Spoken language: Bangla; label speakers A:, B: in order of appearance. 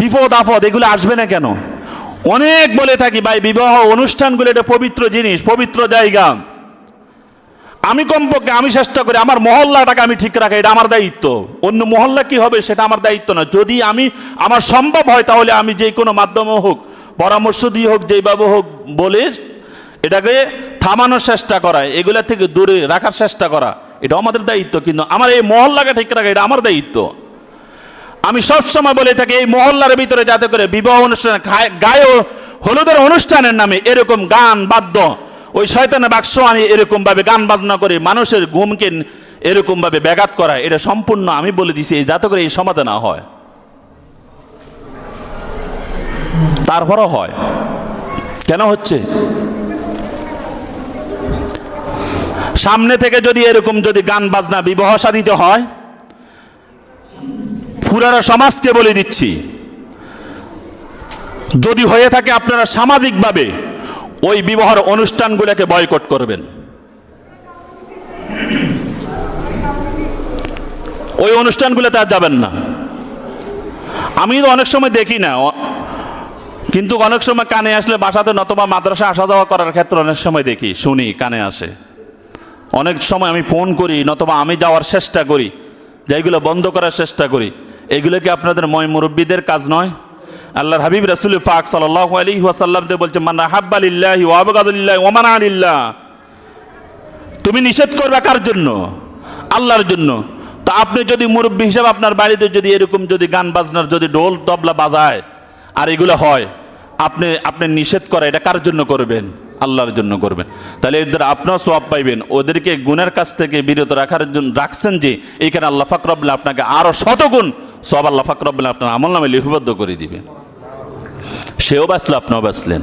A: বিপদ আপদ এগুলো আসবে না কেন? অনেক বলে থাকি, ভাই, বিবাহ অনুষ্ঠানগুলো এটা পবিত্র জিনিস, পবিত্র জায়গা। আমি কমপক্ষে, আমি চেষ্টা করি, আমার মহল্লাটাকে আমি ঠিক রাখা, এটা আমার দায়িত্ব। অন্য মহল্লা কি হবে, সেটা আমার দায়িত্ব না। যদি আমি, আমার সম্ভব হয়, তাহলে আমি যে কোনো মাধ্যমে হোক, পরামর্শ দিয়ে হোক যেইভাবে হোক, বলে এটাকে থামানোর চেষ্টা করা, এগুলা থেকে দূরে রাখার চেষ্টা করা এটা আমাদের দায়িত্ব। কিন্তু আমার এই মহল্লাকে ঠিক রাখা, এটা আমার দায়িত্ব। আমি সবসময় বলে থাকি, এই মহল্লার ভিতরে যাতে করে বিবাহ অনুষ্ঠান গায়ে- হলুদের অনুষ্ঠানের নামে এরকম গান বাদ্য, ওই শয়তানের বাক্স আনি এরকম ভাবে গান বাজনা করে মানুষের ঘুমকে এরকম ভাবে ব্যাঘাত করা, এটা সম্পূর্ণ আমি বলে দিছি যাতে করে এই সমাধান না হয়। তারপরও হয়। কেন হচ্ছে? সামনে থেকে যদি এরকম যদি গান বাজনা বিবাহ সাধিত হয় পুরানো সমাজকে বলে দিচ্ছি, যদি হয়ে থাকে আপনারা সামাজিকভাবে ওই বিবাহের অনুষ্ঠানগুলোকে বয়কট করবেন। ওই অনুষ্ঠানগুলোতে আর যাবেন না। আমি তো অনেক সময় দেখি না কিন্তু অনেক সময় কানে আসলে বাসাতে নতবা মাদ্রাসা আসা যাওয়া করার ক্ষেত্রে অনেক সময় দেখি, শুনি, কানে আসে। অনেক সময় আমি ফোন করি, নতবা আমি যাওয়ার চেষ্টা করি, যেগুলো বন্ধ করার চেষ্টা করি। এগুলো কি আপনাদের ময় মুরব্বীদের কাজ নয়? আল্লাহর হাবিব রাসুল ফাক সাল্লাহ আলী বলছে মান্না হাব্বালিল্লাহ ওয়াবগাদুল্লাহ ওমান আলিল্লাহ তুমি নিষেধ করবে কার জন্য? আল্লাহর জন্য। তা আপনি যদি মুরব্বী হিসাবে আপনার বাড়িতে যদি এরকম যদি গান বাজনার যদি ঢোল, তবলা বাজায়, আর এগুলো হয়, আপনি আপনি নিষেধ করা, এটা কার জন্য করবেন? আল্লাহর জন্য করবেন। তাহলে এদের আপনার সব পাইবেন। ওদেরকে গুণের কাছ থেকে বিরত রাখার জন্য রাখছেন যে এইখানে আল্লাহ ফাকরবুল্লাহ আপনাকে আরও শতগুণ সব আল্লাহ ফাকরবুল্লাহ আপনার আমল নামে লিপিবদ্ধ করে দিবেন সেও বাঁচলো আপনিও বাঁচলেন।